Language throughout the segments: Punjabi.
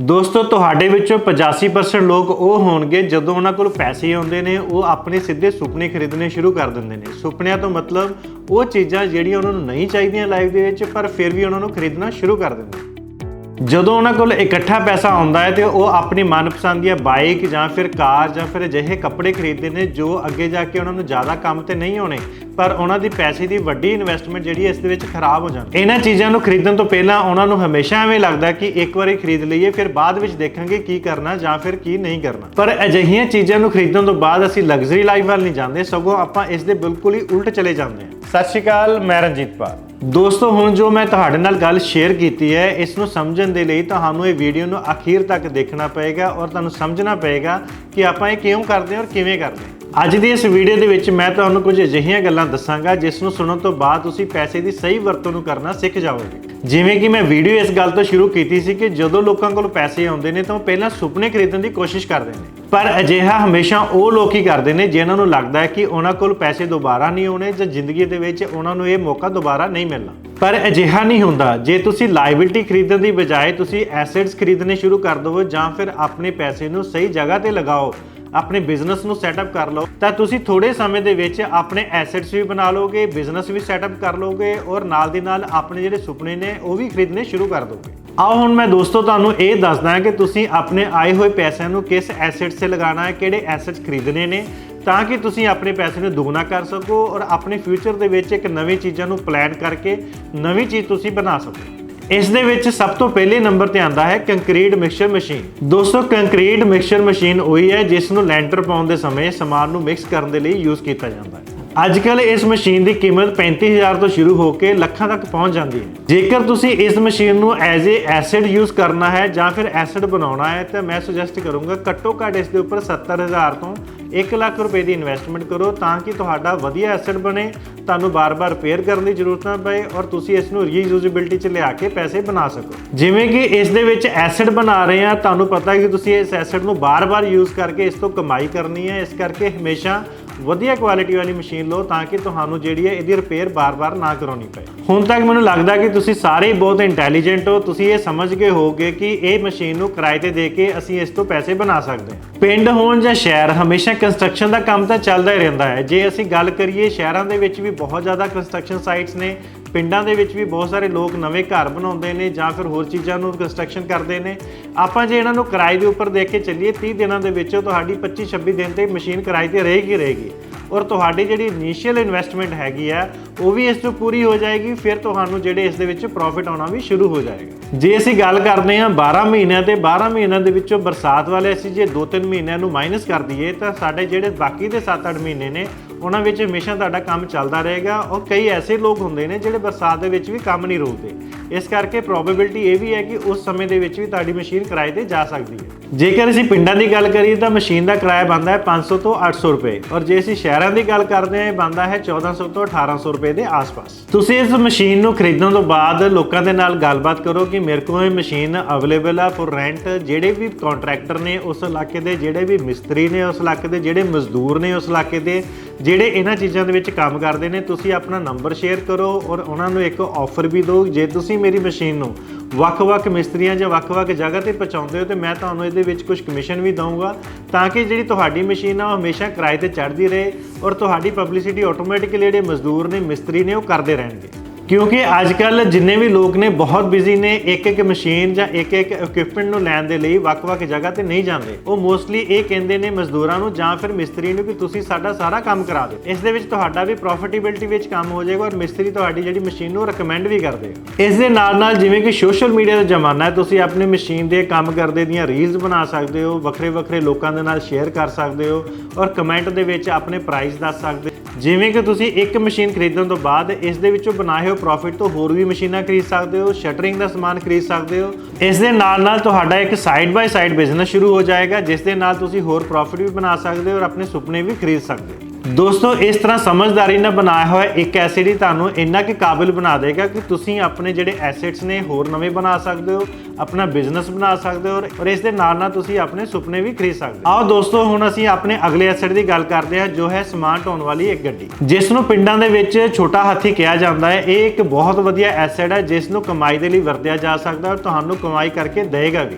ਦੋਸਤੋ, ਤੁਹਾਡੇ ਵਿੱਚੋਂ 85% ਲੋਕ ਉਹ ਹੋਣਗੇ ਜਦੋਂ ਉਹਨਾਂ ਕੋਲ ਪੈਸੇ ਆਉਂਦੇ ਨੇ, ਉਹ ਆਪਣੇ ਸਿੱਧੇ ਸੁਪਨੇ ਖਰੀਦਣੇ ਸ਼ੁਰੂ ਕਰ ਦਿੰਦੇ ਨੇ। ਸੁਪਨਿਆਂ ਤੋਂ ਮਤਲਬ ਉਹ ਚੀਜ਼ਾਂ ਜਿਹੜੀਆਂ ਉਹਨਾਂ ਨੂੰ ਨਹੀਂ ਚਾਹੀਦੀਆਂ ਲਾਈਫ ਦੇ ਵਿੱਚ, ਪਰ ਫਿਰ ਵੀ ਉਹਨਾਂ ਨੂੰ ਖਰੀਦਣਾ ਸ਼ੁਰੂ ਕਰ ਦਿੰਦੇ ਨੇ। ਜਦੋਂ ਉਹਨਾਂ ਕੋਲ ਇਕੱਠਾ ਪੈਸਾ ਆਉਂਦਾ ਹੈ ਤੇ ਉਹ ਆਪਣੀ ਮਨਪਸੰਦ ਦੀਆਂ ਬਾਈਕ ਜਾਂ ਫਿਰ ਕਾਰ ਜਾਂ ਫਿਰ ਅਜਿਹੇ ਕੱਪੜੇ ਖਰੀਦਦੇ ਨੇ ਜੋ ਅੱਗੇ ਜਾ ਕੇ ਉਹਨਾਂ ਨੂੰ ਜ਼ਿਆਦਾ ਕੰਮ ਤੇ ਨਹੀਂ ਆਉਣੇ, ਪਰ ਉਹਨਾਂ ਦੀ ਪੈਸੇ ਦੀ ਵੱਡੀ ਇਨਵੈਸਟਮੈਂਟ ਜਿਹੜੀ ਇਸ ਦੇ ਵਿੱਚ ਖਰਾਬ ਹੋ ਜਾਂਦੀ ਇਹਨਾਂ ਚੀਜ਼ਾਂ ਨੂੰ ਖਰੀਦਣ ਤੋਂ ਪਹਿਲਾਂ ਉਹਨਾਂ ਨੂੰ ਹਮੇਸ਼ਾ ਐਵੇਂ ਲੱਗਦਾ ਕਿ ਇੱਕ ਵਾਰੀ ਖਰੀਦ ਲਈਏ, ਫਿਰ ਬਾਅਦ ਵਿੱਚ ਦੇਖਾਂਗੇ ਕੀ ਕਰਨਾ ਜਾਂ ਫਿਰ ਕੀ ਨਹੀਂ ਕਰਨਾ। ਪਰ ਅਜਿਹੀਆਂ ਚੀਜ਼ਾਂ ਨੂੰ ਖਰੀਦਣ ਤੋਂ ਬਾਅਦ ਅਸੀਂ ਲਗਜ਼ਰੀ ਲਾਈਫ ਵੱਲ ਨਹੀਂ ਜਾਂਦੇ, ਸਗੋਂ ਆਪਾਂ ਇਸ ਦੇ ਬਿਲਕੁਲ ਹੀ ਉਲਟ ਚਲੇ ਜਾਂਦੇ ਹਾਂ। ਸਤਿ ਸ਼੍ਰੀ ਅਕਾਲ, ਮੈਂ ਰਣਜੀਤ ਪਾਲ। ਦੋਸਤੋ, ਹੁਣ ਜੋ ਮੈਂ ਤੁਹਾਡੇ ਨਾਲ ਗੱਲ ਸ਼ੇਅਰ ਕੀਤੀ ਹੈ ਇਸ ਨੂੰ ਸਮਝਣ ਦੇ ਲਈ ਤੁਹਾਨੂੰ ਇਹ ਵੀਡੀਓ ਨੂੰ ਅਖੀਰ ਤੱਕ ਦੇਖਣਾ ਪਏਗਾ ਔਰ ਤੁਹਾਨੂੰ ਸਮਝਣਾ ਪਏਗਾ ਕਿ ਆਪਾਂ ਇਹ ਕਿਉਂ ਕਰਦੇ ਹਾਂ ਔਰ ਕਿਵੇਂ ਕਰਦੇ ਹਾਂ। ਅੱਜ ਦੀ ਇਸ ਵੀਡੀਓ ਦੇ ਵਿੱਚ ਮੈਂ ਤੁਹਾਨੂੰ ਕੁਝ ਅਜਿਹੀਆਂ ਗੱਲਾਂ ਦੱਸਾਂਗਾ, ਜਿਸ ਨੂੰ ਸੁਣਨ ਤੋਂ ਬਾਅਦ ਤੁਸੀਂ ਪੈਸੇ ਦੀ ਸਹੀ ਵਰਤੋਂ ਨੂੰ ਕਰਨਾ ਸਿੱਖ ਜਾਓਗੇ। ਜਿਵੇਂ ਕਿ ਮੈਂ ਵੀਡੀਓ ਇਸ ਗੱਲ ਤੋਂ ਸ਼ੁਰੂ ਕੀਤੀ ਸੀ ਕਿ ਜਦੋਂ ਲੋਕਾਂ ਕੋਲ ਪੈਸੇ ਆਉਂਦੇ ਨੇ ਤਾਂ ਉਹ ਪਹਿਲਾਂ ਸੁਪਨੇ ਖਰੀਦਣ ਦੀ ਕੋਸ਼ਿਸ਼ ਕਰਦੇ ਨੇ। ਪਰ ਅਜਿਹਾ ਹਮੇਸ਼ਾ ਉਹ ਲੋਕ ਹੀ ਕਰਦੇ ਨੇ ਜਿਨ੍ਹਾਂ ਨੂੰ ਲੱਗਦਾ ਹੈ ਕਿ ਉਹਨਾਂ ਕੋਲ ਪੈਸੇ ਦੁਬਾਰਾ ਨਹੀਂ ਆਉਣੇ ਜਾਂ ਜ਼ਿੰਦਗੀ ਦੇ ਵਿੱਚ ਉਹਨਾਂ ਨੂੰ ਇਹ ਮੌਕਾ ਦੁਬਾਰਾ ਨਹੀਂ ਮਿਲਣਾ। ਪਰ ਅਜਿਹਾ ਨਹੀਂ ਹੁੰਦਾ। ਜੇ ਤੁਸੀਂ ਲਾਇਬਿਲਟੀ ਖਰੀਦਣ ਦੀ ਬਜਾਏ ਤੁਸੀਂ ਐਸੈਟਸ ਖਰੀਦਣੇ ਸ਼ੁਰੂ ਕਰ ਦਿਓ ਜਾਂ ਫਿਰ ਆਪਣੇ ਪੈਸੇ ਨੂੰ ਸਹੀ ਜਗ੍ਹਾ ਤੇ ਲਗਾਓ ਆਪਣੇ ਬਿਜ਼ਨਸ ਨੂੰ ਸੈਟਅਪ ਕਰ ਲਓ। ਤਾਂ ਤੁਸੀਂ ਥੋੜੇ ਸਮੇਂ ਦੇ ਵਿੱਚ ਆਪਣੇ ਐਸੈਟਸ ਵੀ ਬਣਾ ਲਓਗੇ ਬਿਜ਼ਨਸ ਵੀ ਸੈਟਅਪ ਕਰ ਲਓਗੇ ਔਰ ਨਾਲ ਦੀ ਨਾਲ ਆਪਣੇ ਜਿਹੜੇ ਸੁਪਨੇ ਨੇ ਉਹ ਵੀ ਖਰੀਦਣੇ ਸ਼ੁਰੂ ਕਰ ਦੋਗੇ। ਆਓ ਹੁਣ ਮੈਂ ਦੋਸਤੋ ਤੁਹਾਨੂੰ ਇਹ ਦੱਸਦਾ ਹਾਂ ਕਿ ਤੁਸੀਂ ਆਪਣੇ ਆਏ ਹੋਏ ਪੈਸਿਆਂ ਨੂੰ ਕਿਸ ਐਸੈਟਸ ਤੇ ਲਗਾਉਣਾ ਹੈ, ਕਿਹੜੇ ਐਸੈਟਸ ਖਰੀਦਣੇ ਨੇ, ਤਾਂ ਕਿ ਤੁਸੀਂ ਆਪਣੇ ਪੈਸੇ ਨੂੰ ਦੁੱਗਣਾ ਕਰ ਸਕੋ ਔਰ ਆਪਣੇ ਫਿਊਚਰ ਦੇ ਵਿੱਚ ਇੱਕ ਨਵੀਂ ਚੀਜ਼ਾਂ ਨੂੰ ਪਲਾਨ ਕਰਕੇ ਨਵੀਂ ਚੀਜ਼ ਤੁਸੀਂ ਬਣਾ ਸਕੋ। ਇਸ ਦੇ ਵਿੱਚ ਸਭ ਤੋਂ ਪਹਿਲੇ ਨੰਬਰ ਤੇ ਆਂਦਾ ਹੈ ਕੰਕਰੀਟ ਮਿਕਸਚਰ ਮਸ਼ੀਨ। ਦੋਸਤੋ, ਕੰਕਰੀਟ ਮਿਕਸਚਰ ਮਸ਼ੀਨ ਉਹੀ ਹੈ ਜਿਸ ਨੂੰ ਲੈਂਟਰ ਪਾਉਣ ਦੇ ਸਮੇਂ ਸਮਾਨ ਨੂੰ ਮਿਕਸ ਕਰਨ ਦੇ ਲਈ ਯੂਜ਼ ਕੀਤਾ ਜਾਂਦਾ ਹੈ। ਅੱਜ ਕੱਲ ਇਸ ਮਸ਼ੀਨ ਦੀ ਕੀਮਤ 35000 ਤੋਂ ਸ਼ੁਰੂ ਹੋ ਕੇ ਲੱਖਾਂ ਤੱਕ ਪਹੁੰਚ ਜਾਂਦੀ ਹੈ। ਜੇਕਰ ਤੁਸੀਂ ਇਸ ਮਸ਼ੀਨ ਨੂੰ ਐਜ਼ ਏ ਐਸਿਡ ਯੂਜ਼ ਕਰਨਾ ਹੈ ਜਾਂ ਫਿਰ ਐਸਿਡ ਬਣਾਉਣਾ ਹੈ, ਤਾਂ ਮੈਂ ਸੁਜੈਸਟ ਕਰੂੰਗਾ ਘੱਟੋ ਘੱਟ ਇਸ ਦੇ ਉੱਪਰ 70000 ਤੋਂ 1 ਲੱਖ ਰੁਪਏ ਦੀ ਇਨਵੈਸਟਮੈਂਟ ਕਰੋ ਤਾਂ ਕਿ ਤੁਹਾਡਾ ਵਧੀਆ ਐਸਿਡ ਬਣੇ। ਤੁਹਾਨੂੰ ਬਾਰ-ਬਾਰ ਰਿਪੇਅਰ ਕਰਨ ਦੀ ਜ਼ਰੂਰਤ ਨਾ ਪਏ ਔਰ ਤੁਸੀਂ ਇਸ ਨੂੰ ਰੀਯੂਜ਼ੇਬਿਲਟੀ 'ਚ ਲਿਆ ਕੇ ਪੈਸੇ ਬਣਾ ਸਕੋ। ਜਿਵੇਂ ਕਿ ਇਸ ਦੇ ਵਿੱਚ ਐਸਿਡ ਬਣਾ ਰਹੇ ਆ ਤੁਹਾਨੂੰ ਪਤਾ ਕਿ ਤੁਸੀਂ ਇਸ ਐਸਿਡ ਨੂੰ ਬਾਰ-ਬਾਰ ਯੂਜ਼ ਕਰਕੇ ਇਸ ਤੋਂ ਕਮਾਈ ਕਰਨੀ ਹੈ। ਇਸ ਕਰਕੇ ਹਮੇਸ਼ਾ ਵਧੀਆ ਕੁਆਲਿਟੀ ਵਾਲੀ ਮਸ਼ੀਨ ਲਓ ਤਾਂ ਕਿ ਤੁਹਾਨੂੰ ਜਿਹੜੀ ਹੈ ਇਹਦੀ ਰਿਪੇਅਰ ਬਾਰ-ਬਾਰ ਨਾ ਕਰਾਉਣੀ ਪਏ। ਹੁਣ ਤੱਕ ਮੈਨੂੰ ਲੱਗਦਾ ਕਿ ਤੁਸੀਂ ਸਾਰੇ ਬਹੁਤ ਇੰਟੈਲੀਜੈਂਟ ਹੋ। ਤੁਸੀਂ ਇਹ ਸਮਝ ਗਏ ਹੋਗੇ ਕਿ ਇਹ ਮਸ਼ੀਨ ਨੂੰ ਕਿਰਾਏ ਤੇ ਦੇ ਕੇ ਅਸੀਂ ਇਸ ਤੋਂ ਪੈਸੇ ਬਣਾ ਸਕਦੇ ਹਾਂ। ਪਿੰਡ ਹੋਣ ਜਾਂ ਸ਼ਹਿਰ, ਹਮੇਸ਼ਾ ਕੰਸਟਰਕਸ਼ਨ ਦਾ ਕੰਮ ਤਾਂ ਚੱਲਦਾ ਹੀ ਰਹਿੰਦਾ ਹੈ। ਜੇ ਅਸੀਂ ਗੱਲ ਕਰੀਏ ਸ਼ਹਿਰਾਂ ਦੇ ਵਿੱਚ ਵੀ ਬਹੁਤ ਜ਼ਿਆਦਾ ਕੰਸਟਰਕਸ਼ਨ ਸਾਈਟਸ ਨੇ ਪਿੰਡਾਂ ਦੇ ਵਿੱਚ ਵੀ ਬਹੁਤ ਸਾਰੇ ਲੋਕ ਨਵੇਂ ਘਰ ਬਣਾਉਂਦੇ ਨੇ ਜਾਂ ਫਿਰ ਹੋਰ ਚੀਜ਼ਾਂ ਨੂੰ ਕੰਸਟਰਕਸ਼ਨ ਕਰਦੇ ਨੇ। ਆਪਾਂ ਜੇ ਇਹਨਾਂ ਨੂੰ ਕਿਰਾਏ ਦੇ ਉੱਪਰ ਦੇ ਕੇ ਚੱਲੀਏ 30 ਦਿਨਾਂ ਦੇ ਵਿੱਚ ਤੁਹਾਡੀ 25 26 ਦਿਨ ਤੇ ਮਸ਼ੀਨ ਕਿਰਾਏ ਤੇ ਰਹੇਗੀ ਰਹੇਗੀ। ਔਰ ਤੁਹਾਡੀ ਜਿਹੜੀ ਇਨੀਸ਼ੀਅਲ ਇਨਵੈਸਟਮੈਂਟ ਹੈਗੀ ਆ, ਉਹ ਵੀ ਇਸ ਤੋਂ ਪੂਰੀ ਹੋ ਜਾਏਗੀ, ਫਿਰ ਤੁਹਾਨੂੰ ਜਿਹੜੇ ਇਸ ਦੇ ਵਿੱਚ ਪ੍ਰੋਫਿਟ ਆਉਣਾ ਵੀ ਸ਼ੁਰੂ ਹੋ ਜਾਏਗਾ। ਜੇ ਅਸੀਂ ਗੱਲ ਕਰਦੇ ਹਾਂ 12 ਮਹੀਨਿਆਂ ਤੇ 12 ਮਹੀਨਿਆਂ ਦੇ ਵਿੱਚੋਂ ਬਰਸਾਤ ਵਾਲੇ ਅਸੀਂ ਜੇ 2-3 ਮਹੀਨਿਆਂ ਨੂੰ ਮਾਈਨਸ ਕਰ ਦਈਏ, ਤਾਂ ਸਾਡੇ ਜਿਹੜੇ ਬਾਕੀ ਦੇ 7-8 ਮਹੀਨੇ ਨੇ ਉਹਨਾਂ ਵਿੱਚ ਹਮੇਸ਼ਾ ਤੁਹਾਡਾ ਕੰਮ ਚੱਲਦਾ ਰਹੇਗਾ। ਔਰ ਕਈ ਐਸੇ ਲੋਕ ਹੁੰਦੇ ਨੇ ਜਿਹੜੇ ਬਰਸਾਤ ਦੇ ਵਿੱਚ ਵੀ ਕੰਮ ਨਹੀਂ ਰੋਕਦੇ। ਇਸ ਕਰਕੇ ਪ੍ਰੋਬੇਬਿਲਟੀ ਇਹ ਵੀ ਹੈ ਕਿ ਉਸ ਸਮੇਂ ਦੇ ਵਿੱਚ ਵੀ ਤੁਹਾਡੀ ਮਸ਼ੀਨ ਕਿਰਾਏ ਤੇ ਜਾ ਸਕਦੀ ਹੈ। ਜੇਕਰ ਅਸੀਂ ਪਿੰਡਾਂ ਦੀ ਗੱਲ ਕਰੀਏ ਤਾਂ ਮਸ਼ੀਨ ਦਾ ਕਿਰਾਇਆ ਬਣਦਾ ਹੈ 500 ਤੋਂ 800 ਰੁਪਏ ਔਰ ਜੇ ਅਸੀਂ ਸ਼ਹਿਰਾਂ ਦੀ ਗੱਲ ਕਰਦੇ ਹਾਂ, ਇਹ ਬਣਦਾ ਹੈ 1400 ਤੋਂ 1800 ਰੁਪਏ ਦੇ ਆਸ-ਪਾਸ। ਤੁਸੀਂ ਇਸ ਮਸ਼ੀਨ ਨੂੰ ਖਰੀਦਣ ਤੋਂ ਬਾਅਦ ਲੋਕਾਂ ਦੇ ਨਾਲ ਗੱਲਬਾਤ ਕਰੋ ਕਿ ਮੇਰੇ ਕੋਲ ਇਹ ਮਸ਼ੀਨ ਅਵੇਲੇਬਲ ਆ ਫॉर ਰੈਂਟ ਜਿਹੜੇ ਵੀ ਕੰਟਰੈਕਟਰ ਨੇ ਉਸ ਇਲਾਕੇ ਦੇ, ਜਿਹੜੇ ਵੀ ਮਿਸਤਰੀ ਨੇ ਉਸ ਇਲਾਕੇ ਦੇ, ਜਿਹੜੇ ਮਜ਼ਦੂਰ ਨੇ ਉਸ ਇਲਾਕੇ ਦੇ, ਜਿਹੜੇ ਇਹਨਾਂ ਚੀਜ਼ਾਂ ਦੇ ਵਿੱਚ ਕੰਮ ਕਰਦੇ ਨੇ, ਤੁਸੀਂ ਆਪਣਾ ਨੰਬਰ ਸ਼ੇਅਰ ਕਰੋ ਔਰ ਉਹਨਾਂ ਨੂੰ ਇੱਕ ਆਫਰ ਵੀ ਦਿਓ। ਜੇ ਤੁਸੀਂ ਤੁਸੀਂ ਮੇਰੀ ਮਸ਼ੀਨ ਨੂੰ। ਵੱਖ-ਵੱਖ ਮਿਸਤਰੀਆਂ ਜਾਂ ਵੱਖ-ਵੱਖ ਜਗ੍ਹਾ ਤੇ ਪਹੁੰਚਾਉਂਦੇ ਹੋ ਤੇ ਮੈਂ ਤੁਹਾਨੂੰ ਇਹਦੇ ਵਿੱਚ ਕੁਝ ਕਮਿਸ਼ਨ ਵੀ ਦਊਂਗਾ ਤਾਂ ਕਿ ਜਿਹੜੀ ਤੁਹਾਡੀ ਮਸ਼ੀਨ ਆ, ਉਹ ਹਮੇਸ਼ਾ ਕਿਰਾਏ ਤੇ ਚੜ੍ਹਦੀ ਰਹੇ ਔਰ ਤੁਹਾਡੀ ਪਬਲਿਸਿਟੀ ਆਟੋਮੈਟਿਕਲੀ ਜਿਹੜੇ ਮਜ਼ਦੂਰ ਨੇ, ਮਿਸਤਰੀ ਨੇ, ਉਹ ਕਰਦੇ ਰਹਿਣਗੇ। ਕਿਉਂਕਿ ਅੱਜ ਕੱਲ ਜਿੰਨੇ ਵੀ ਲੋਕ ਨੇ ਬਹੁਤ ਬਿਜ਼ੀ ਨੇ ਇੱਕ ਇੱਕ ਮਸ਼ੀਨ ਜਾਂ ਇੱਕ ਇੱਕ ਇਕਵਿਪਮੈਂਟ ਨੂੰ ਲੈਣ ਦੇ ਲਈ ਵੱਖ-ਵੱਖ ਜਗ੍ਹਾ ਤੇ ਨਹੀਂ ਜਾਂਦੇ। ਉਹ ਮੋਸਟਲੀ ਇਹ ਕਹਿੰਦੇ ਨੇ ਮਜ਼ਦੂਰਾਂ ਨੂੰ ਜਾਂ ਫਿਰ ਮਿਸਤਰੀ ਨੂੰ ਕਿ ਤੁਸੀਂ ਸਾਡਾ ਸਾਰਾ ਕੰਮ ਕਰਾ ਦਿਓ। ਇਸ ਦੇ ਵਿੱਚ ਤੁਹਾਡਾ ਵੀ ਪ੍ਰੋਫਿਟੇਬਿਲਟੀ ਵਿੱਚ ਕੰਮ ਹੋ ਜਾਏਗਾ ਔਰ ਮਿਸਤਰੀ ਤੁਹਾਡੀ ਜਿਹੜੀ ਮਸ਼ੀਨ ਨੂੰ ਰეკਮੈਂਡ ਵੀ ਕਰਦੇ ਇਸ ਦੇ ਨਾਲ ਨਾਲ ਜਿਵੇਂ ਕਿ ਸੋਸ਼ਲ ਮੀਡੀਆ ਦਾ ਜ਼ਮਾਨਾ ਹੈ, ਤੁਸੀਂ ਆਪਣੀ ਮਸ਼ੀਨ ਦੇ ਕੰਮ ਕਰਦੇ ਦੀਆਂ ਰੀਲਸ ਬਣਾ ਸਕਦੇ ਹੋ ਵੱਖਰੇ ਵੱਖਰੇ ਲੋਕਾਂ ਦੇ ਨਾਲ ਸ਼ੇਅਰ ਕਰ ਸਕਦੇ ਹੋ ਔਰ ਕਮੈਂਟ ਦੇ ਵਿੱਚ ਆਪਣੇ ਪ੍ਰਾਈਸ ਦੱਸ ਸਕਦੇ ਜਿਵੇਂ ਕਿ ਤੁਸੀਂ ਇੱਕ ਮਸ਼ੀਨ ਖਰੀਦਣ ਤੋਂ ਬਾਅਦ ਇਸ ਦੇ ਵਿੱਚੋਂ ਬਣਾਏ ਹੋਏ ਪ੍ਰੋਫਿਟ ਤੋਂ ਹੋਰ ਵੀ ਮਸ਼ੀਨਾਂ ਖਰੀਦ ਸਕਦੇ ਹੋ ਸ਼ਟਰਿੰਗ ਦਾ ਸਮਾਨ ਖਰੀਦ ਸਕਦੇ ਹੋ। ਇਸ ਦੇ ਨਾਲ ਨਾਲ ਤੁਹਾਡਾ ਇੱਕ ਸਾਈਡ ਬਾਈ ਸਾਈਡ ਬਿਜ਼ਨਸ ਸ਼ੁਰੂ ਹੋ ਜਾਏਗਾ, ਜਿਸ ਦੇ ਨਾਲ ਤੁਸੀਂ ਹੋਰ ਪ੍ਰੋਫਿਟ ਵੀ ਬਣਾ ਸਕਦੇ ਹੋ ਔਰ ਆਪਣੇ ਸੁਪਨੇ ਵੀ ਖਰੀਦ ਸਕਦੇ ਹੋ। ਦੋਸਤੋ, ਇਸ ਤਰ੍ਹਾਂ ਸਮਝਦਾਰੀ ਨਾਲ ਬਣਾਇਆ ਹੋਇਆ ਇੱਕ ਐਸਿਡ ਹੀ ਤੁਹਾਨੂੰ ਇੰਨਾ ਕਿ ਕਾਬਿਲ ਬਣਾ ਦੇਗਾ ਕਿ ਤੁਸੀਂ ਆਪਣੇ ਜਿਹੜੇ ਐਸੈਟਸ ਨੇ ਹੋਰ ਨਵੇਂ ਬਣਾ ਸਕਦੇ ਹੋ, ਆਪਣਾ ਬਿਜ਼ਨਸ ਬਣਾ ਸਕਦੇ ਹੋ ਔਰ ਇਸ ਦੇ ਨਾਲ ਨਾਲ ਤੁਸੀਂ ਆਪਣੇ ਸੁਪਨੇ ਵੀ ਖਰੀਦ ਸਕਦੇ ਹੋ। ਆਓ ਦੋਸਤੋ, ਹੁਣ ਅਸੀਂ ਆਪਣੇ ਅਗਲੇ ਐਸਿਡ ਦੀ ਗੱਲ ਕਰਦੇ ਹਾਂ, ਜੋ ਹੈ ਸਮਾਨ ਢੋਣ ਵਾਲੀ ਇੱਕ ਗੱਡੀ। ਜਿਸ ਨੂੰ ਪਿੰਡਾਂ ਦੇ ਵਿੱਚ ਛੋਟਾ ਹਾਥੀ ਕਿਹਾ ਜਾਂਦਾ ਹੈ। ਇਹ ਇੱਕ ਬਹੁਤ ਵਧੀਆ ਐਸਿਡ ਹੈ, ਜਿਸ ਨੂੰ ਕਮਾਈ ਦੇ ਲਈ ਵਰਤਿਆ ਜਾ ਸਕਦਾ ਹੈ ਔਰ ਤੁਹਾਨੂੰ ਕਮਾਈ ਕਰਕੇ ਦੇਵੇਗਾ ਵੀ।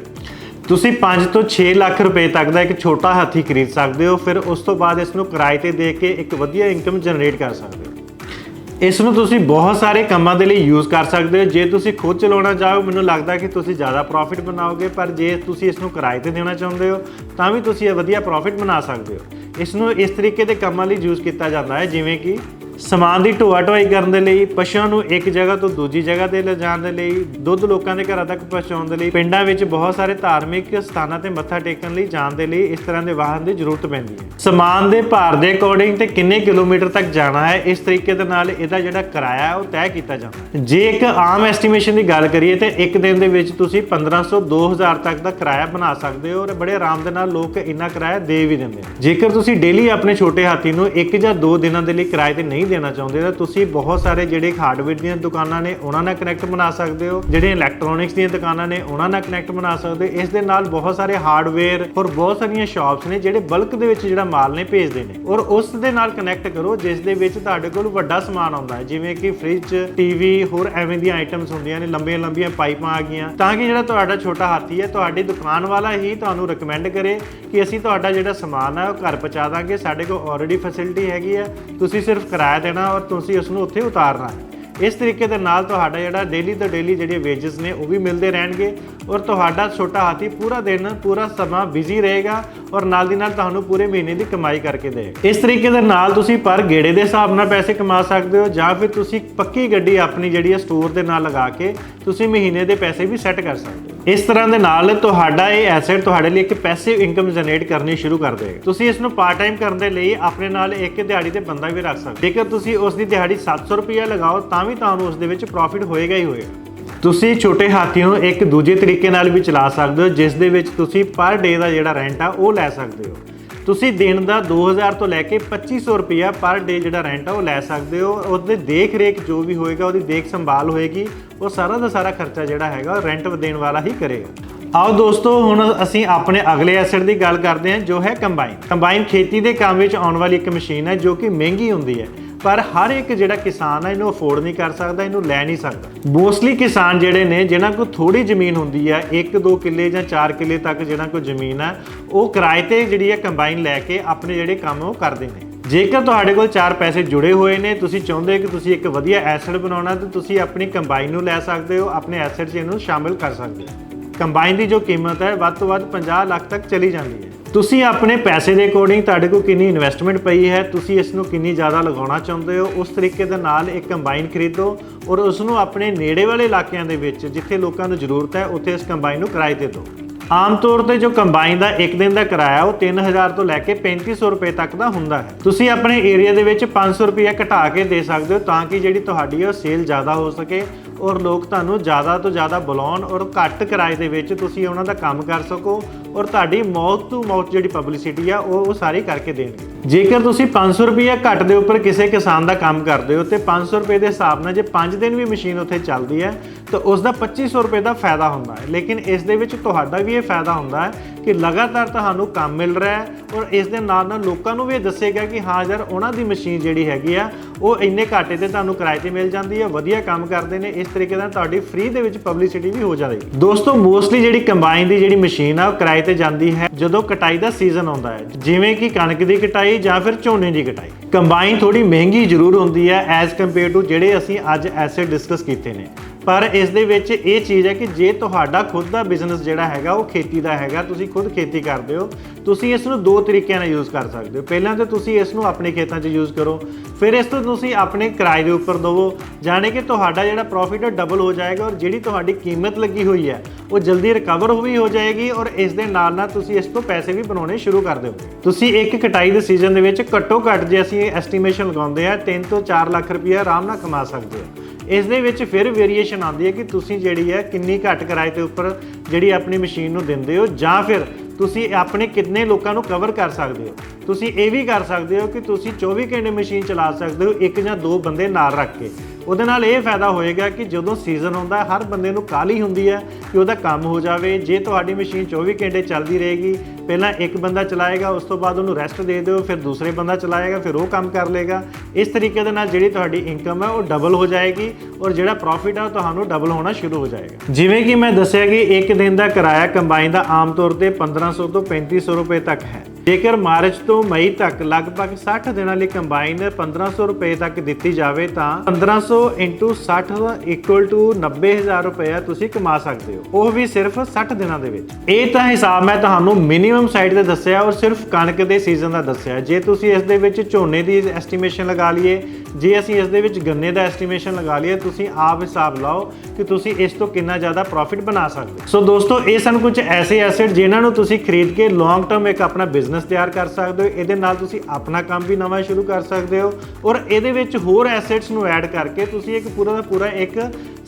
ਤੁਸੀਂ 5 ਤੋਂ 6 ਲੱਖ ਰੁਪਏ ਤੱਕ ਦਾ ਇੱਕ ਛੋਟਾ ਹਾਥੀ ਖਰੀਦ ਸਕਦੇ ਹੋ, ਫਿਰ ਉਸ ਤੋਂ ਬਾਅਦ ਇਸ ਨੂੰ ਕਿਰਾਏ ਤੇ ਦੇ ਕੇ ਇੱਕ ਵਧੀਆ ਇਨਕਮ ਜਨਰੇਟ ਕਰ ਸਕਦੇ ਹੋ। ਇਸ ਨੂੰ ਤੁਸੀਂ ਬਹੁਤ ਸਾਰੇ ਕੰਮਾਂ ਦੇ ਲਈ ਯੂਜ਼ ਕਰ ਸਕਦੇ ਹੋ। ਜੇ ਤੁਸੀਂ ਖੁਦ ਚਲਾਉਣਾ ਚਾਹੋ, ਮੈਨੂੰ ਲੱਗਦਾ ਕਿ ਤੁਸੀਂ ਜ਼ਿਆਦਾ ਪ੍ਰੋਫਿਟ ਬਣਾਓਗੇ, ਪਰ ਜੇ ਤੁਸੀਂ ਇਸ ਨੂੰ ਕਿਰਾਏ ਤੇ ਦੇਣਾ ਚਾਹੁੰਦੇ ਹੋ, ਤਾਂ ਵੀ ਤੁਸੀਂ ਇਹ ਵਧੀਆ ਪ੍ਰੋਫਿਟ ਬਣਾ ਸਕਦੇ ਹੋ। ਇਸ ਨੂੰ ਇਸ ਤਰੀਕੇ ਦੇ ਕੰਮਾਂ ਲਈ ਯੂਜ਼ ਕੀਤਾ ਜਾਂਦਾ ਹੈ, ਜਿਵੇਂ ਕਿ ਸਮਾਨ ਦੀ ਢੋਆ ਢੋਆਈ ਕਰਨ ਦੇ ਲਈ, ਪਸ਼ੂਆਂ ਨੂੰ ਇੱਕ ਜਗ੍ਹਾ ਤੋਂ ਦੂਜੀ ਜਗ੍ਹਾ ਤੇ ਲਿਜਾਣ ਦੇ ਲਈ, ਦੁੱਧ ਲੋਕਾਂ ਦੇ ਘਰਾਂ ਤੱਕ ਪਹੁੰਚਾਉਣ ਦੇ ਲਈ, ਪਿੰਡਾਂ ਵਿੱਚ ਬਹੁਤ ਸਾਰੇ ਧਾਰਮਿਕ ਸਥਾਨਾਂ ਤੇ ਮੱਥਾ ਟੇਕਣ ਲਈ ਜਾਣ ਦੇ ਲਈ ਇਸ ਤਰ੍ਹਾਂ ਦੇ ਵਾਹਨ ਦੀ ਜ਼ਰੂਰਤ ਪੈਂਦੀ ਹੈ। ਸਮਾਨ ਦੇ ਭਾਰ ਦੇ ਅਕੋਰਡਿੰਗ ਤੇ ਕਿੰਨੇ ਕਿਲੋਮੀਟਰ ਤੱਕ ਜਾਣਾ ਹੈ, ਇਸ ਤਰੀਕੇ ਦੇ ਨਾਲ ਇਹਦਾ ਜਿਹੜਾ ਕਿਰਾਇਆ ਹੈ, ਉਹ ਤੈਅ ਕੀਤਾ ਜਾਂਦਾ ਜੇ ਇੱਕ ਆਮ ਐਸਟੀਮੇਸ਼ਨ ਦੀ ਗੱਲ ਕਰੀਏ ਤੇ ਇੱਕ ਦਿਨ ਦੇ ਵਿੱਚ ਤੁਸੀਂ 1500 2000 ਤੱਕ ਦਾ ਕਿਰਾਇਆ ਬਣਾ ਸਕਦੇ ਹੋ ਔਰ ਬੜੇ ਆਰਾਮ ਦੇ ਨਾਲ ਲੋਕ ਇੰਨਾ ਕਿਰਾਇਆ ਦੇ ਵੀ ਦਿੰਦੇ ਜੇਕਰ ਤੁਸੀਂ ਡੇਲੀ ਆਪਣੇ ਛੋਟੇ ਹਾਥੀ ਨੂੰ ਇੱਕ ਜਾਂ ਦੋ ਦਿਨਾਂ ਦੇ ਲਈ ਕਿਰਾਏ ਤੇ ਨਹੀਂ ਦੇਣਾ ਚਾਹੁੰਦੇ ਤਾਂ ਤੁਸੀਂ ਬਹੁਤ ਸਾਰੇ ਜਿਹੜੇ ਹਾਰਡਵੇਅਰ ਦੀਆਂ ਦੁਕਾਨਾਂ ਨੇ, ਉਹਨਾਂ ਨਾਲ ਕਨੈਕਟ ਬਣਾ ਸਕਦੇ ਹੋ। ਜਿਹੜੇ ਇਲੈਕਟ੍ਰੋਨਿਕਸ ਦੀਆਂ ਦੁਕਾਨਾਂ ਨੇ, ਉਹਨਾਂ ਨਾਲ ਕਨੈਕਟ ਬਣਾ ਸਕਦੇ ਹੋ। ਇਸ ਦੇ ਨਾਲ ਬਹੁਤ ਸਾਰੇ ਹਾਰਡਵੇਅਰ ਔਰ ਬਹੁਤ ਸਾਰੀਆਂ ਸ਼ਾਪਸ ਨੇ ਜਿਹੜੇ ਬਲਕ ਦੇ ਵਿੱਚ ਜਿਹੜਾ ਮਾਲ ਨੇ ਭੇਜਦੇ ਨੇ। ਔਰ ਉਸ ਦੇ ਨਾਲ ਕਨੈਕਟ ਕਰੋ, ਜਿਸ ਦੇ ਵਿੱਚ ਤੁਹਾਡੇ ਕੋਲ ਵੱਡਾ ਸਮਾਨ ਆਉਂਦਾ ਹੈ। ਜਿਵੇਂ ਕਿ ਫ੍ਰਿਜ ਟੀਵੀ ਹੋਰ ਐਵੇਂ ਦੀਆਂ ਆਈਟਮਸ ਹੁੰਦੀਆਂ ਨੇ, ਲੰਬੀਆਂ ਲੰਬੀਆਂ ਪਾਈਪਾਂ ਆ ਗਈਆਂ। ਤਾਂ ਕਿ ਜਿਹੜਾ ਤੁਹਾਡਾ ਛੋਟਾ ਹਾਥੀ ਹੈ, ਤੁਹਾਡੀ ਦੁਕਾਨ ਵਾਲਾ ਹੀ ਤੁਹਾਨੂੰ ਰეკਮੈਂਡ ਕਰੇ ਕਿ ਅਸੀਂ ਤੁਹਾਡਾ ਜਿਹੜਾ ਸਮਾਨ ਹੈ, ਉਹ ਘਰ ਪਹੁੰਚਾ ਦਾਂਗੇ। ਸਾਡੇ ਕੋਲ ਆਲਰੇਡੀ ਫੈਸਿਲਿਟੀ ਹੈਗੀ ਹੈ। ਤੁਸੀਂ ਸਿਰਫ ਕਿਰਾਇਆ ਦੇਣਾ ਔਰ ਤੁਸੀਂ ਉਸ ਨੂੰ ਉੱਥੇ ਉਤਾਰਨਾ ਹੈ। ਇਸ ਤਰੀਕੇ ਦੇ ਨਾਲ ਤੁਹਾਡਾ ਜਿਹੜਾ ਡੇਲੀ ਤੋਂ ਡੇਲੀ ਜਿਹੜੇ ਵੇਜਸ ਨੇ ਉਹ ਵੀ ਮਿਲਦੇ ਰਹਿਣਗੇ ਔਰ ਤੁਹਾਡਾ ਛੋਟਾ ਹਾਥੀ ਪੂਰਾ ਦਿਨ, ਪੂਰਾ ਸਮਾਂ ਬਿਜ਼ੀ ਰਹੇਗਾ ਔਰ ਨਾਲ ਦੀ ਨਾਲ ਤੁਹਾਨੂੰ ਪੂਰੇ ਮਹੀਨੇ ਦੀ ਕਮਾਈ ਕਰਕੇ ਦੇਗਾ। ਇਸ ਤਰੀਕੇ ਦੇ ਨਾਲ ਤੁਸੀਂ ਪਰ ਗੇੜੇ ਦੇ ਹਿਸਾਬ ਨਾਲ ਪੈਸੇ ਕਮਾ ਸਕਦੇ ਹੋ ਜਾਂ ਫਿਰ ਤੁਸੀਂ ਪੱਕੀ ਗੱਡੀ ਆਪਣੀ ਜਿਹੜੀ ਹੈ ਸਟੋਰ ਦੇ ਨਾਲ ਲਗਾ ਕੇ ਤੁਸੀਂ ਮਹੀਨੇ ਦੇ ਪੈਸੇ ਵੀ ਸੈੱਟ ਕਰ ਸਕਦੇ ਹੋ। ਇਸ ਤਰ੍ਹਾਂ ਦੇ ਨਾਲ ਤੁਹਾਡਾ ਇਹ ਐਸੈਟ ਤੁਹਾਡੇ ਲਈ ਇੱਕ ਪੈਸਿਵ ਇਨਕਮ ਜਨਰੇਟ ਕਰਨੀ ਸ਼ੁਰੂ ਕਰ ਦੇਗਾ। ਤੁਸੀਂ ਇਸ ਨੂੰ ਪਾਰਟ ਟਾਈਮ ਕਰਨ ਦੇ ਲਈ ਆਪਣੇ ਨਾਲ ਇੱਕ ਦਿਹਾੜੀ ਤੇ ਬੰਦਾ ਵੀ ਰੱਖ ਸਕਦੇ। ਜੇਕਰ ਤੁਸੀਂ ਉਸ ਦੀ ਦਿਹਾੜੀ 700 ਰੁਪਏ ਲਗਾਓ, ਤਾਂ ਵੀ ਤੁਹਾਨੂੰ ਉਸ ਦੇ ਵਿੱਚ ਪ੍ਰੋਫਿਟ ਹੋਏਗਾ ਹੀ ਹੋਏਗਾ। ਤੁਸੀਂ ਛੋਟੇ ਹਾਥੀ ਨੂੰ ਇੱਕ ਦੂਜੇ ਤਰੀਕੇ ਨਾਲ ਵੀ ਚਲਾ ਸਕਦੇ ਹੋ, ਜਿਸ ਦੇ ਵਿੱਚ ਤੁਸੀਂ ਪਰ ਡੇ ਦਾ ਜਿਹੜਾ ਰੈਂਟ ਆ, ਉਹ ਲੈ ਸਕਦੇ ਹੋ। ਤੁਸੀਂ ਦਿਨ ਦਾ 2000 ਤੋਂ ਲੈ ਕੇ 2500 ਰੁਪਿਆ ਪਰ ਡੇ ਜਿਹੜਾ ਰੈਂਟ ਆ ਉਹ ਲੈ ਸਕਦੇ ਹੋ। ਉਹਦੇ ਦੇਖ ਰੇਖ ਜੋ ਵੀ ਹੋਏਗਾ, ਉਹਦੀ ਦੇਖ ਸੰਭਾਲ ਹੋਏਗੀ। ਉਹ ਸਾਰਾ ਦਾ ਸਾਰਾ ਖਰਚਾ ਜਿਹੜਾ ਹੈਗਾ ਰੈਂਟ ਦੇਣ ਵਾਲਾ ਹੀ ਕਰੇਗਾ। ਆਓ ਦੋਸਤੋ, ਹੁਣ ਅਸੀਂ ਆਪਣੇ ਅਗਲੇ ਐਸਟ ਦੀ ਗੱਲ ਕਰਦੇ ਹਾਂ, ਜੋ ਹੈ ਕੰਬਾਈਨ ਕੰਬਾਈਨ ਖੇਤੀ ਦੇ ਕੰਮ ਵਿੱਚ ਆਉਣ ਵਾਲੀ ਇੱਕ ਮਸ਼ੀਨ ਹੈ, ਜੋ ਕਿ ਮਹਿੰਗੀ ਹੁੰਦੀ ਹੈ। ਪਰ ਹਰ ਇੱਕ ਜਿਹੜਾ ਕਿਸਾਨ ਆ, ਇਹਨੂੰ ਅਫੋਰਡ ਨਹੀਂ ਕਰ ਸਕਦਾ, ਇਹਨੂੰ ਲੈ ਨਹੀਂ ਸਕਦਾ। ਮੋਸਟਲੀ ਕਿਸਾਨ ਜਿਹੜੇ ਨੇ ਜਿਨ੍ਹਾਂ ਕੋਲ ਥੋੜੀ ਜ਼ਮੀਨ ਹੁੰਦੀ ਹੈ 1-2 ਕਿੱਲੇ ਜਾਂ 4 ਕਿੱਲੇ ਤੱਕ ਜਿਹਨਾਂ ਕੋਲ ਜ਼ਮੀਨ ਆ, ਉਹ ਕਿਰਾਏ ਤੇ ਜਿਹੜੀ ਹੈ ਕੰਬਾਈਨ ਲੈ ਕੇ ਆਪਣੇ ਜਿਹੜੇ ਕੰਮ ਉਹ ਕਰਦੇ ਨੇ। ਜੇਕਰ ਤੁਹਾਡੇ ਕੋਲ ਚਾਰ ਪੈਸੇ ਜੁੜੇ ਹੋਏ ਨੇ, ਤੁਸੀਂ ਚਾਹੁੰਦੇ ਹੋ ਕਿ ਤੁਸੀਂ ਇੱਕ ਵਧੀਆ ਐਸੈਟ ਬਣਾਉਣਾ, ਤਾਂ ਤੁਸੀਂ ਆਪਣੀ ਕੰਬਾਈਨ ਨੂੰ ਲੈ ਸਕਦੇ ਹੋ, ਆਪਣੇ ਐਸੈਟ 'ਚ ਇਹਨੂੰ ਸ਼ਾਮਿਲ ਕਰ ਸਕਦੇ ਹੋ। ਕੰਬਾਈਨ ਦੀ ਜੋ ਕੀਮਤ ਹੈ, ਵੱਧ ਤੋਂ ਵੱਧ 50 ਲੱਖ ਤੱਕ ਚਲੀ ਜਾਂਦੀ ਹੈ। ਤੁਸੀਂ ਆਪਣੇ ਪੈਸੇ ਦੇ ਅਕੋਰਡਿੰਗ ਤੁਹਾਡੇ ਕੋਲ ਕਿੰਨੀ ਇਨਵੈਸਟਮੈਂਟ ਪਈ ਹੈ, ਤੁਸੀਂ ਇਸ ਨੂੰ ਕਿੰਨੀ ਜ਼ਿਆਦਾ ਲਗਾਉਣਾ ਚਾਹੁੰਦੇ ਹੋ, ਉਸ ਤਰੀਕੇ ਦੇ ਨਾਲ ਇੱਕ ਕੰਬਾਈਨ ਖਰੀਦੋ ਔਰ ਉਸ ਨੂੰ ਆਪਣੇ ਨੇੜੇ ਵਾਲੇ ਇਲਾਕਿਆਂ ਦੇ ਵਿੱਚ, ਜਿੱਥੇ ਲੋਕਾਂ ਨੂੰ ਜ਼ਰੂਰਤ ਹੈ, ਉੱਥੇ ਇਸ ਕੰਬਾਈਨ ਨੂੰ ਕਿਰਾਏ ਤੇ ਦਿਓ। ਆਮ ਤੌਰ ਤੇ ਜੋ ਕੰਬਾਈਨ ਦਾ ਇੱਕ ਦਿਨ ਦਾ ਕਿਰਾਇਆ, ਉਹ 3000 ਤੋਂ ਲੈ ਕੇ 3500 ਰੁਪਏ ਤੱਕ ਦਾ ਹੁੰਦਾ ਹੈ। ਤੁਸੀਂ ਆਪਣੇ ਏਰੀਆ ਦੇ ਵਿੱਚ 500 ਰੁਪਏ ਘਟਾ ਕੇ ਦੇ ਸਕਦੇ ਹੋ ਤਾਂ ਕਿ ਜਿਹੜੀ ਤੁਹਾਡੀ ਉਹ ਸੇਲ ਜ਼ਿਆਦਾ ਹੋ ਸਕੇ ਔਰ ਲੋਕ ਤੁਹਾਨੂੰ ਜ਼ਿਆਦਾ ਤੋਂ ਜ਼ਿਆਦਾ ਬੁਲਾਉਣ ਔਰ ਘੱਟ ਕਿਰਾਏ ਦੇ ਵਿੱਚ ਤੁਸੀਂ ਉਹਨਾਂ ਦਾ ਕੰਮ ਕਰ ਸਕੋ ਔਰ ਤੁਹਾਡੀ ਮੌਤ ਟੂ ਮੌਤ ਜਿਹੜੀ ਪਬਲਿਸਿਟੀ ਆ, ਉਹ ਉਹ ਸਾਰੀ ਕਰਕੇ ਦੇਣਗੇ। ਜੇਕਰ ਤੁਸੀਂ 500 ਰੁਪਏ ਘੱਟ ਦੇ ਉੱਪਰ ਕਿਸੇ ਕਿਸਾਨ ਦਾ ਕੰਮ ਕਰਦੇ ਹੋ, ਤੇ 500 ਰੁਪਏ ਦੇ ਹਿਸਾਬ ਨਾਲ ਜੇ 5 ਦਿਨ ਵੀ ਮਸ਼ੀਨ ਉੱਥੇ ਚੱਲਦੀ ਹੈ, ਤਾਂ ਉਸ ਦਾ 2500 ਰੁਪਏ ਦਾ ਫਾਇਦਾ ਹੁੰਦਾ ਹੈ। ਲੇਕਿਨ ਇਸ ਦੇ ਵਿੱਚ ਤੁਹਾਡਾ ਵੀ ਇਹ ਫਾਇਦਾ ਹੁੰਦਾ ਹੈ ਕਿ ਲਗਾਤਾਰ ਤੁਹਾਨੂੰ ਕੰਮ ਮਿਲ ਰਿਹਾ ਹੈ ਔਰ ਇਸ ਦੇ ਨਾਲ ਨਾਲ ਲੋਕਾਂ ਨੂੰ ਵੀ ਇਹ ਦੱਸੇਗਾ ਕਿ ਹਾਂ ਯਾਰ, ਉਹਨਾਂ ਦੀ ਮਸ਼ੀਨ ਜਿਹੜੀ ਹੈਗੀ ਆ, ਉਹ ਇੰਨੇ ਘਾਟੇ ਤੇ ਤੁਹਾਨੂੰ ਕਿਰਾਏ ਤੇ ਮਿਲ ਜਾਂਦੀ ਹੈ, ਵਧੀਆ ਕੰਮ ਕਰਦੇ ਨੇ, ਇਸ ਤਰੀਕੇ ਨਾਲ ਤੁਹਾਡੀ ਫ੍ਰੀ ਦੇ ਵਿੱਚ ਪਬਲਿਸਿਟੀ ਵੀ ਹੋ ਜਾਵੇਗੀ ਦੋਸਤੋ ਮੋਸਟਲੀ ਜਿਹੜੀ ਕੰਬਾਈਨ ਦੀ ਜਿਹੜੀ ਮਸ਼ੀਨ ਆ, ਉਹ ਕਿਰਾਏ ਤੇ ਜਾਂਦੀ ਹੈ ਜਦੋਂ ਕਟਾਈ ਦਾ ਸੀਜ਼ਨ ਆਉਂਦਾ ਹੈ। ਜਿਵੇਂ ਕਿ ਕਣਕ ਦੀ ਕਟਾਈ ਜਾਂ ਫਿਰ ਝੋਨੇ ਦੀ ਕਟਾਈ। ਕੰਬਾਈਨ ਥੋੜੀ ਮਹਿੰਗੀ ਜ਼ਰੂਰ ਹੁੰਦੀ ਹੈ ਐਜ਼ ਕੰਪੇਅਰ ਟੂ ਜਿਹੜੇ ਅਸੀਂ ਅੱਜ ਐਸੇ ਡਿਸਕਸ ਕੀਤੇ ਨੇ। ਪਰ ਇਸ ਦੇ ਵਿੱਚ ਇਹ ਚੀਜ਼ ਹੈ ਕਿ ਜੇ ਤੁਹਾਡਾ ਖੁਦ ਦਾ ਬਿਜ਼ਨਸ ਜਿਹੜਾ ਹੈਗਾ, ਉਹ ਖੇਤੀ ਦਾ ਹੈਗਾ, ਤੁਸੀਂ ਖੁਦ ਖੇਤੀ ਕਰਦੇ ਹੋ, ਤੁਸੀਂ ਇਸ ਨੂੰ ਦੋ ਤਰੀਕਿਆਂ ਨਾਲ ਯੂਜ਼ ਕਰ ਸਕਦੇ ਹੋ। ਪਹਿਲਾਂ ਤਾਂ ਤੁਸੀਂ ਇਸ ਨੂੰ ਆਪਣੇ ਖੇਤਾਂ 'ਚ ਯੂਜ਼ ਕਰੋ, ਫਿਰ ਇਸ ਤੋਂ ਤੁਸੀਂ ਆਪਣੇ ਕਿਰਾਏ ਦੇ ਉੱਪਰ ਦਵੋ, ਜਾਣੇ ਕਿ ਤੁਹਾਡਾ ਜਿਹੜਾ ਪ੍ਰੋਫਿਟ ਹੈ ਡਬਲ ਹੋ ਜਾਏਗਾ ਔਰ ਜਿਹੜੀ ਤੁਹਾਡੀ ਕੀਮਤ ਲੱਗੀ ਹੋਈ ਹੈ, ਉਹ ਜਲਦੀ ਰਿਕਵਰ ਵੀ ਹੋ ਜਾਏਗੀ ਔਰ ਇਸ ਦੇ ਨਾਲ ਨਾਲ ਤੁਸੀਂ ਇਸ ਤੋਂ ਪੈਸੇ ਵੀ ਬਣਾਉਣੇ ਸ਼ੁਰੂ ਕਰ ਦਿਓ। ਤੁਸੀਂ ਇੱਕ ਕਟਾਈ ਦੇ ਸੀਜ਼ਨ ਦੇ ਵਿੱਚ ਘੱਟੋ ਘੱਟ ਜੇ ਅਸੀਂ ਐਸਟੀਮੇਸ਼ਨ ਲਗਾਉਂਦੇ ਆ 3 ਤੋਂ 4 ਲੱਖ ਰੁਪਏ ਆਰਾਮ ਨਾਲ ਕਮਾ ਸਕਦੇ ਹੋ ਇਸ ਦੇ ਵਿੱਚ ਫਿਰ ਵੇਰੀਏਸ਼ਨ ਆਉਂਦੀ ਹੈ ਕਿ ਤੁਸੀਂ ਜਿਹੜੀ ਹੈ ਕਿੰਨੀ ਘੱਟ ਕਿਰਾਏ ਤੇ ਉੱਪਰ ਜਿਹੜੀ ਆਪਣੀ ਮਸ਼ੀਨ ਨੂੰ ਦਿੰਦੇ ਹੋ ਜਾਂ ਫਿਰ ਤੁਸੀਂ ਆਪਣੇ ਕਿੰਨੇ ਲੋਕਾਂ ਨੂੰ ਕਵਰ ਕਰ ਸਕਦੇ ਹੋ। ਤੁਸੀਂ ਇਹ ਵੀ ਕਰ ਸਕਦੇ ਹੋ ਕਿ ਤੁਸੀਂ 24 ਘੰਟੇ ਮਸ਼ੀਨ ਚਲਾ ਸਕਦੇ ਹੋ, ਇੱਕ ਜਾਂ ਦੋ ਬੰਦੇ ਨਾਲ ਰੱਖ ਕੇ। ਉਹਦੇ ਨਾਲ ਇਹ ਫਾਇਦਾ ਹੋਏਗਾ ਕਿ ਜਦੋਂ ਸੀਜ਼ਨ ਆਉਂਦਾ ਹਰ ਬੰਦੇ ਨੂੰ ਕਾਹਲੀ ਹੁੰਦੀ ਹੈ ਕਿ ਉਹਦਾ ਕੰਮ ਹੋ ਜਾਵੇ। ਜੇ ਤੁਹਾਡੀ ਮਸ਼ੀਨ 24 ਘੰਟੇ ਚੱਲਦੀ ਰਹੇਗੀ, ਪਹਿਲਾਂ ਇੱਕ ਬੰਦਾ ਚਲਾਏਗਾ, ਉਸ ਤੋਂ ਬਾਅਦ ਉਹਨੂੰ ਰੈਸਟ ਦੇ ਦਿਓ, ਫਿਰ ਦੂਸਰੇ ਬੰਦਾ ਚਲਾਏਗਾ, ਫਿਰ ਉਹ ਕੰਮ ਕਰ ਲੇਗਾ। ਇਸ ਤਰੀਕੇ ਦੇ ਨਾਲ ਜਿਹੜੀ ਤੁਹਾਡੀ ਇਨਕਮ ਹੈ, ਉਹ ਡਬਲ ਹੋ ਜਾਏਗੀ ਔਰ ਜਿਹੜਾ ਪ੍ਰੋਫਿਟ ਆ, ਉਹ ਤੁਹਾਨੂੰ ਡਬਲ ਹੋਣਾ ਸ਼ੁਰੂ ਹੋ ਜਾਏਗਾ। ਜਿਵੇਂ ਕਿ ਮੈਂ ਦੱਸਿਆ ਕਿ ਇੱਕ ਦਿਨ ਦਾ ਕਿਰਾਇਆ ਕੰਬਾਈਨ ਦਾ ਆਮ ਤੌਰ ਤੇ 1500 ਤੋਂ 3500 ਰੁਪਏ ਤੱਕ ਹੈ। ਜੇਕਰ ਮਾਰਚ ਤੋਂ ਮਈ ਤੱਕ ਲਗਭਗ 60 ਦਿਨਾਂ ਲਈ ਕੰਬਾਈਨ 1500 ਰੁਪਏ ਤੱਕ ਦਿੱਤੀ ਜਾਵੇ ਤਾਂ 1500 60 ਇਕੁਅਲ ਟੂ 90000 ਰੁਪਏ ਤੁਸੀਂ ਕਮਾ ਸਕਦੇ ਹੋ। ਉਹ ਵੀ ਸਿਰਫ 60 ਦਿਨਾਂ ਦੇ ਵਿੱਚ। ਇਹ ਤਾਂ ਹਿਸਾਬ ਮੈਂ ਤੁਹਾਨੂੰ ਮਿਨੀਮਮ ਸਾਈਡ ਤੇ ਦੱਸਿਆ ਔਰ ਸਿਰਫ ਕਣਕ ਦੇ ਸੀਜ਼ਨ ਦਾ ਦੱਸਿਆ। ਜੇ ਤੁਸੀਂ ਇਸ ਦੇ ਵਿੱਚ ਝੋਨੇ ਦੀ ਐਸਟੀਮੇਸ਼ਨ ਲਗਾ ਲਈਏ ਜੇ ਅਸੀਂ ਇਸ ਦੇ ਵਿੱਚ ਗੰਨੇ ਦਾ ਐਸਟੀਮੇਸ਼ਨ ਲਗਾ ਲਈਏ, ਤੁਸੀਂ ਆਪ ਹਿਸਾਬ ਲਾਓ ਕਿ ਤੁਸੀਂ ਇਸ ਤੋਂ ਕਿੰਨਾ ਜ਼ਿਆਦਾ ਪ੍ਰੋਫਿਟ ਬਣਾ ਸਕਦੇ ਹੋ। ਸੋ ਦੋਸਤੋ, ਇਹ ਸਨ ਕੁਝ ਐਸੇ ਐਸੈਟ ਜਿਨ੍ਹਾਂ ਨੂੰ ਤੁਸੀਂ ਖਰੀਦ ਕੇ ਲੌਂਗ ਟਰਮ ਇੱਕ ਆਪਣਾ ਬਿਜ਼ਨਸ ਤਿਆਰ ਕਰ ਸਕਦੇ ਹੋ, ਇਹਦੇ ਨਾਲ ਤੁਸੀਂ ਆਪਣਾ ਕੰਮ ਵੀ ਨਵਾਂ ਸ਼ੁਰੂ ਕਰ ਸਕਦੇ ਹੋ ਔਰ ਇਹਦੇ ਵਿੱਚ ਹੋਰ ਐਸੈਟਸ ਨੂੰ ਐਡ ਕਰਕੇ ਤੁਸੀਂ ਇੱਕ ਪੂਰਾ ਦਾ ਪੂਰਾ ਇੱਕ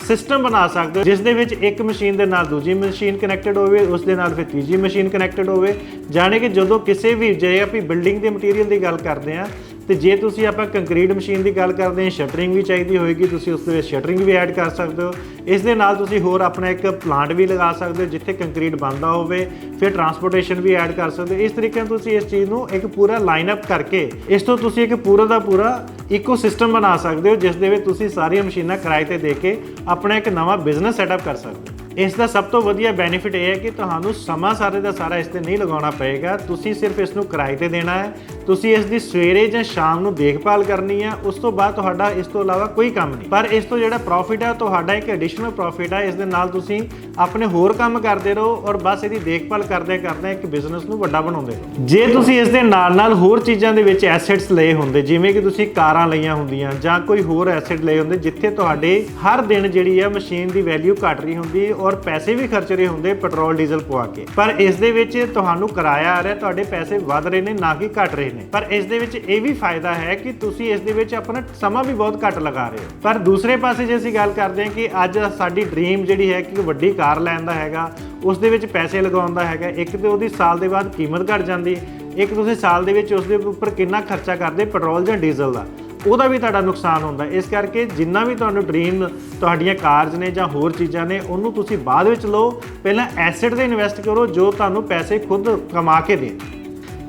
ਸਿਸਟਮ ਬਣਾ ਸਕਦੇ ਹੋ, ਜਿਸ ਦੇ ਵਿੱਚ ਇੱਕ ਮਸ਼ੀਨ ਦੇ ਨਾਲ ਦੂਜੀ ਮਸ਼ੀਨ ਕਨੈਕਟਡ ਹੋਵੇ, ਉਸ ਦੇ ਨਾਲ ਫਿਰ ਤੀਜੀ ਮਸ਼ੀਨ ਕਨੈਕਟਡ ਹੋਵੇ। ਜਾਣੇ ਕਿ ਜਦੋਂ ਕਿਸੇ ਵੀ ਜੇ ਆਪਾਂ ਬਿਲਡਿੰਗ ਦੇ ਮਟੀਰੀਅਲ ਦੀ ਗੱਲ ਕਰਦੇ ਆ ਤੇ ਜੇ ਤੁਸੀਂ ਆਪਾਂ ਕੰਕਰੀਟ ਮਸ਼ੀਨ ਦੀ ਗੱਲ ਕਰਦੇ ਹਾਂ ਸ਼ਟਰਿੰਗ ਵੀ ਚਾਹੀਦੀ ਹੋਏਗੀ, ਤੁਸੀਂ ਉਸ ਦੇ ਵਿੱਚ ਸ਼ਟਰਿੰਗ ਵੀ ਐਡ ਕਰ ਸਕਦੇ ਹੋ। ਇਸ ਦੇ ਨਾਲ ਤੁਸੀਂ ਹੋਰ ਆਪਣਾ ਇੱਕ ਪਲਾਂਟ ਵੀ ਲਗਾ ਸਕਦੇ ਹੋ, ਜਿੱਥੇ ਕੰਕਰੀਟ ਬਣਦਾ ਹੋਵੇ, ਫਿਰ ਟਰਾਂਸਪੋਰਟੇਸ਼ਨ ਵੀ ਐਡ ਕਰ ਸਕਦੇ ਹੋ। ਇਸ ਤਰੀਕੇ ਨਾਲ ਤੁਸੀਂ ਇਸ ਚੀਜ਼ ਨੂੰ ਇੱਕ ਪੂਰਾ ਲਾਈਨ ਅਪ ਕਰਕੇ, ਇਸ ਤੋਂ ਤੁਸੀਂ ਇੱਕ ਪੂਰਾ ਦਾ ਪੂਰਾ ਇਕੋਸਿਸਟਮ ਬਣਾ ਸਕਦੇ ਹੋ, ਜਿਸ ਦੇ ਵਿੱਚ ਤੁਸੀਂ ਸਾਰੀਆਂ ਮਸ਼ੀਨਾਂ ਕਿਰਾਏ ਤੇ ਦੇ ਕੇ ਆਪਣਾ ਇੱਕ ਨਵਾਂ ਬਿਜ਼ਨਸ ਸੈਟਅਪ ਕਰ ਸਕਦੇ ਹੋ। ਇਸ ਦਾ ਸਭ ਤੋਂ ਵਧੀਆ ਬੈਨੀਫਿਟ ਇਹ ਹੈ ਕਿ ਤੁਹਾਨੂੰ ਸਮਾਂ ਸਾਰੇ ਦਾ ਸਾਰਾ ਇਸ ਤੇ ਨਹੀਂ ਲਗਾਉਣਾ ਪਏਗਾ। ਤੁਸੀਂ ਸਿਰਫ ਇਸ ਨੂੰ ਕਿਰਾਏ ਤੇ ਦੇਣਾ ਹੈ। ਤੁਸੀਂ ਇਸ ਦੀ ਸਵੇਰੇ ਜਾਂ ਸ਼ਾਮ ਨੂੰ ਦੇਖਭਾਲ ਕਰਨੀ ਹੈ। ਉਸ ਤੋਂ ਬਾਅਦ ਤੁਹਾਡਾ ਇਸ ਤੋਂ ਇਲਾਵਾ ਕੋਈ ਕੰਮ ਨਹੀਂ। ਪਰ ਇਸ ਤੋਂ ਜਿਹੜਾ ਪ੍ਰੋਫਿਟ ਹੈ ਤੁਹਾਡਾ ਇੱਕ ਐਡੀਸ਼ਨਲ ਪ੍ਰੋਫਿਟ ਹੈ ਇਸ ਦੇ ਨਾਲ ਤੁਸੀਂ ਆਪਣੇ ਹੋਰ ਕੰਮ ਕਰਦੇ ਰਹੋ ਔਰ ਬਸ ਇਹਦੀ ਦੇਖਭਾਲ ਕਰਦੇ ਕਰਦੇ ਇੱਕ ਬਿਜ਼ਨਸ ਨੂੰ ਵੱਡਾ ਬਣਾਉਂਦੇ ਰਹੋ। ਜੇ ਤੁਸੀਂ ਇਸ ਦੇ ਨਾਲ ਨਾਲ ਹੋਰ ਚੀਜ਼ਾਂ ਦੇ ਵਿੱਚ ਐਸੈਟਸ ਲਏ ਹੁੰਦੇ, ਜਿਵੇਂ ਕਿ ਤੁਸੀਂ ਕਾਰਾਂ ਲਈਆਂ ਹੁੰਦੀਆਂ ਜਾਂ ਕੋਈ ਹੋਰ ਐਸੈਟ ਲਏ ਹੁੰਦੇ, ਜਿੱਥੇ ਤੁਹਾਡੇ ਹਰ ਦਿਨ ਜਿਹੜੀ ਹੈ ਮਸ਼ੀਨ ਦੀ ਵੈਲਿਊ ਘਟ ਰਹੀ ਹੁੰਦੀ ਔਰ ਔਰ ਪੈਸੇ ਵੀ ਖਰਚ ਰਹੇ ਹੁੰਦੇ ਪੈਟਰੋਲ, ਡੀਜ਼ਲ ਪਵਾ ਕੇ। ਪਰ ਇਸ ਦੇ ਵਿੱਚ ਤੁਹਾਨੂੰ ਕਿਰਾਇਆ ਆ ਰਿਹਾ, ਤੁਹਾਡੇ ਪੈਸੇ ਵੱਧ ਰਹੇ ਨੇ, ਨਾ ਕਿ ਘਟ ਰਹੇ ਨੇ। ਪਰ ਇਸ ਦੇ ਵਿੱਚ ਇਹ ਵੀ ਫਾਇਦਾ ਹੈ ਕਿ ਤੁਸੀਂ ਇਸ ਦੇ ਵਿੱਚ ਆਪਣਾ ਸਮਾਂ ਵੀ ਬਹੁਤ ਘੱਟ ਲਗਾ ਰਹੇ ਹੋ। ਪਰ ਦੂਸਰੇ ਪਾਸੇ ਜੇ ਅਸੀਂ ਗੱਲ ਕਰਦੇ ਹਾਂ ਕਿ ਅੱਜ ਸਾਡੀ ਡ੍ਰੀਮ ਜਿਹੜੀ ਹੈ ਕਿ ਵੱਡੀ ਕਾਰ ਲੈਣ ਦਾ ਹੈਗਾ, ਉਸ ਦੇ ਵਿੱਚ ਪੈਸੇ ਲਗਾਉਣ ਦਾ ਹੈਗਾ, ਇੱਕ ਤੇ ਉਹਦੀ ਸਾਲ ਦੇ ਬਾਅਦ ਕੀਮਤ ਘਟ ਜਾਂਦੀ, ਇੱਕ ਤੁਸੀਂ ਸਾਲ ਦੇ ਵਿੱਚ ਉਸ ਦੇ ਉੱਪਰ ਕਿੰਨਾ ਖਰਚਾ ਕਰਦੇ, ਪੈਟਰੋਲ ਜਾਂ ਡੀਜ਼ਲ ਦਾ। ਉਹਦਾ ਵੀ ਤੁਹਾਡਾ ਨੁਕਸਾਨ ਹੁੰਦਾ ਇਸ ਕਰਕੇ ਜਿੰਨਾ ਵੀ ਤੁਹਾਨੂੰ ਡ੍ਰੀਮ ਤੁਹਾਡੀਆਂ ਕਾਰਜ ਨੇ ਜਾਂ ਹੋਰ ਚੀਜ਼ਾਂ ਨੇ, ਉਹਨੂੰ ਤੁਸੀਂ ਬਾਅਦ ਵਿੱਚ ਲਓ। ਪਹਿਲਾਂ ਐਸੈਟ ਤੇ ਇਨਵੈਸਟ ਕਰੋ ਜੋ ਤੁਹਾਨੂੰ ਪੈਸੇ ਖੁਦ ਕਮਾ ਕੇ ਦੇ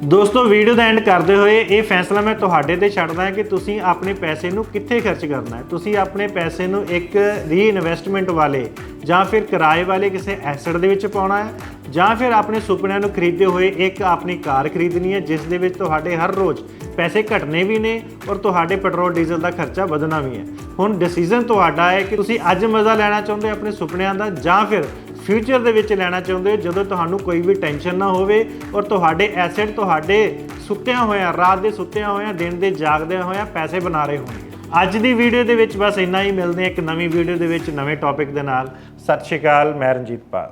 ਦੋਸਤੋ ਵੀਡੀਓ ਦਾ ਐਂਡ ਕਰਦੇ ਹੋਏ ਇਹ ਫੈਸਲਾ ਮੈਂ ਤੁਹਾਡੇ ਤੇ ਛੱਡਦਾ ਹਾਂ ਕਿ ਤੁਸੀਂ ਆਪਣੇ ਪੈਸੇ ਨੂੰ ਕਿੱਥੇ ਖਰਚ ਕਰਨਾ ਹੈ। ਤੁਸੀਂ ਆਪਣੇ ਪੈਸੇ ਨੂੰ ਇੱਕ ਰੀਇਨਵੈਸਟਮੈਂਟ ਵਾਲੇ ਜਾਂ ਫਿਰ ਕਿਰਾਏ ਵਾਲੇ ਕਿਸੇ ਐਸੈਟ ਦੇ ਵਿੱਚ ਪਾਉਣਾ ਹੈ ਜਾਂ ਫਿਰ ਆਪਣੇ ਸੁਪਨਿਆਂ ਨੂੰ ਖਰੀਦੇ ਹੋਏ ਇੱਕ ਆਪਣੀ ਕਾਰ ਖਰੀਦਣੀ ਹੈ, ਜਿਸ ਦੇ ਵਿੱਚ ਤੁਹਾਡੇ ਹਰ ਰੋਜ਼ ਪੈਸੇ ਘਟਨੇ ਵੀ ਨੇ ਔਰ ਤੁਹਾਡੇ ਪੈਟਰੋਲ, ਡੀਜ਼ਲ ਦਾ ਖਰਚਾ ਵਧਣਾ ਵੀ ਹੈ। ਹੁਣ ਡਿਸੀਜਨ ਤੁਹਾਡਾ ਹੈ ਕਿ ਤੁਸੀਂ ਅੱਜ ਮਜ਼ਾ ਲੈਣਾ ਚਾਹੁੰਦੇ ਹੋ ਆਪਣੇ ਸੁਪਨਿਆਂ ਦਾ ਜਾਂ ਫਿਰ ਫਿਊਚਰ ਦੇ ਵਿੱਚ ਲੈਣਾ ਚਾਹੁੰਦੇ ਹੋ, ਜਦੋਂ ਤੁਹਾਨੂੰ ਕੋਈ ਵੀ ਟੈਨਸ਼ਨ ਨਾ ਹੋਵੇ ਔਰ ਤੁਹਾਡੇ ਐਸੈਟ ਤੁਹਾਡੇ ਸੁੱਤਿਆਂ ਹੋਇਆਂ, ਰਾਤ ਦੇ ਸੁੱਤਿਆਂ ਹੋਇਆਂ, ਦਿਨ ਦੇ ਜਾਗਦਿਆਂ ਹੋਇਆਂ ਪੈਸੇ ਬਣਾ ਰਹੇ ਹੋਣਗੇ। ਅੱਜ ਦੀ ਵੀਡੀਓ ਦੇ ਵਿੱਚ ਬਸ ਇੰਨਾ ਹੀ, ਮਿਲਦੇ ਹਾਂ ਇੱਕ ਨਵੀਂ ਵੀਡੀਓ ਦੇ ਵਿੱਚ ਨਵੇਂ ਟੌਪਿਕ ਦੇ ਨਾਲ। ਸਤਿ ਸ਼੍ਰੀ ਅਕਾਲ, ਮੈਂ ਰਣਜੀਤ ਪਾਲ।